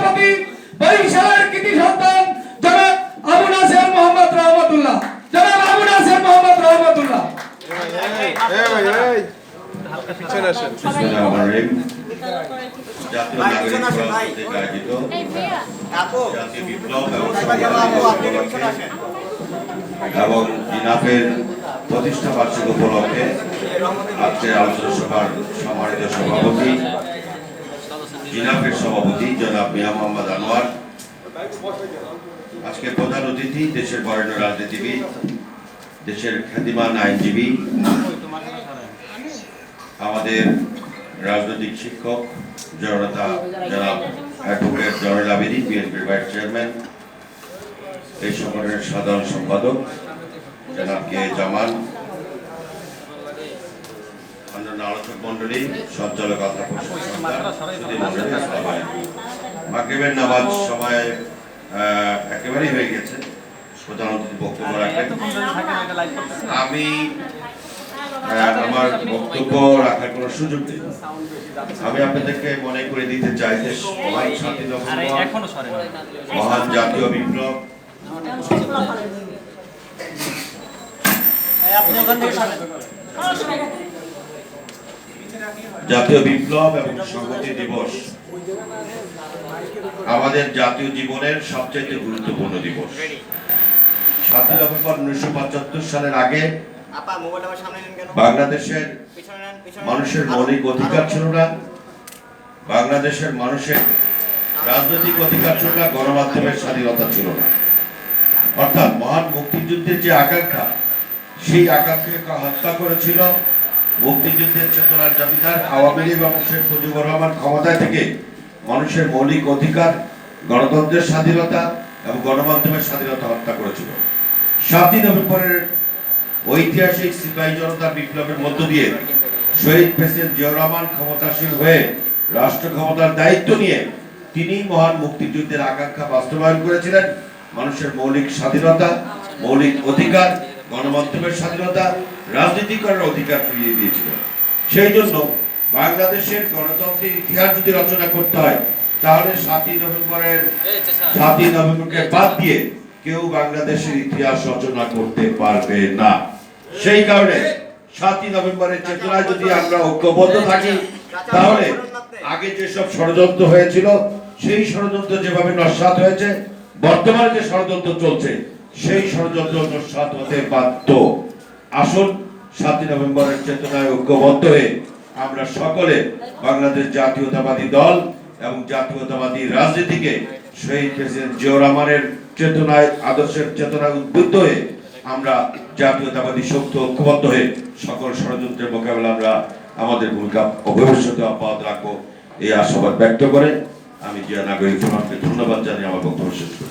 সভাপতি বরিশালের কৃতি সন্তান জনাব আবু নাসের মোহাম্মদ রহমতুল্লাহ। জনাব আবু নাসের মোহাম্মদ রহমতুল্লাহ। এবং ইনাফের প্রতিষ্ঠা বার্ষিক উপলক্ষে আজকের আলোচনা সভার সম্মানিত সভাপতি জনাব মিয়া মোহাম্মদ আনোয়ার আজকে প্রধান অতিথি দেশের বরেণ্য রাজনীতিবিদ, দেশের খ্যাতিমান আইনজীবী, আমাদের রাজনৈতিক শিক্ষক জনতা জনাব অ্যাডভোকেট জয়নাল আবেদিন বিএনপির ভাইস চেয়ারম্যান, এই সংগঠনের সাধারণ সম্পাদক, জনাব কে জামান অন্যান্য আলোচক মন্ডলী সঞ্চালক অধ্যাপক মাগরিবের নামাজ সময় একেবারেই হয়ে গেছে। প্রধান অতিথি বক্তব্য রাখবেন আমি আমার বক্তব্য রাখার কোনো সুযোগ নেই। আমি আপনাদেরকে মনে করে দিতে চাই যে মহান স্বাধীন মহান জাতীয় বিপ্লব। জাতীয় বিপ্লব এবং সংহতি দিবস আমাদের জাতীয় জীবনের সবচেয়ে গুরুত্বপূর্ণ দিবস। সাতই নভেম্বর উনিশশো পঁচাত্তর সালের আগে বাংলাদেশের। মানুষের মৌলিক অধিকার ছিল না বাংলাদেশের মানুষের রাজনৈতিক অধিকার ছিল না গণমাধ্যমের স্বাধীনতা ছিল না। অর্থাৎ মহান মুক্তিযুদ্ধের যে আকাঙ্ক্ষা সেই আকাঙ্ক্ষাকে হত্যা করেছিল মুক্তিযুদ্ধের চেতনার জমিদার আওয়ামী লীগ শেখ মুজিবুর রহমান ক্ষমতায় থেকে মানুষের মৌলিক অধিকার, গণতন্ত্রের স্বাধীনতা এবং গণমাধ্যমের স্বাধীনতা হত্যা করেছিল। সাতই নভেম্বরের ঐতিহাসিক সিপাহী জনতা বিপ্লবের মধ্য দিয়ে শহীদ প্রেসিডেন্ট জিয়াউর রহমান ক্ষমতাসীন হয়ে রাষ্ট্র ক্ষমতার দায়িত্ব নিয়ে তিনি মহান মুক্তিযুদ্ধের আকাঙ্ক্ষা বাস্তবায়ন করেছিলেন। মানুষের মৌলিক স্বাধীনতা, মৌলিক অধিকার গণমাধ্যমের স্বাধীনতা রাজনীতি করার অধিকার ফিরিয়ে দিয়েছিলেন সেই জন্য বাংলাদেশের গণতন্ত্রের ইতিহাস যদি রচনা করতে হয় তাহলে সাতই নভেম্বরের সাতই নভেম্বরকে বাদ দিয়ে কেউ বাংলাদেশের ইতিহাস রচনা করতে পারবে না। সেই কারণে সাতই নভেম্বরের চেতনায় যদি আমরা ঐক্যবদ্ধ থাকি তাহলে আগে যেসব ষড়যন্ত্র হয়েছিল সেই ষড়যন্ত্র যেভাবে নস্বাত হয়েছে বর্তমানে যে ষড়যন্ত্র চলছে সেই ষড়যন্ত্র নস্বাত হতে বাধ্য। আসুন, সাতই নভেম্বরের চেতনায় ঐক্যবদ্ধ হয়ে আমরা সকলে বাংলাদেশ জাতীয়তাবাদী দল এবং জাতীয়তাবাদী রাজনীতিকে শহীদ প্রেসিডেন্ট জিয়াউর চেতনায়, আদর্শের চেতনায় উদ্বুদ্ধ হয়ে আমরা জাতীয়তাবাদী শক্তি ঐক্যবদ্ধ হয়ে সকল ষড়যন্ত্রের মোকাবেলা আমরা আমাদের ভূমিকা ভবিষ্যতে অব্যাহত রাখব। এই আশাবাদ ব্যক্ত করে আমি জিয়া নাগরিক ধন্যবাদ জানিয়ে আমার বক্তব্য শেষ করি।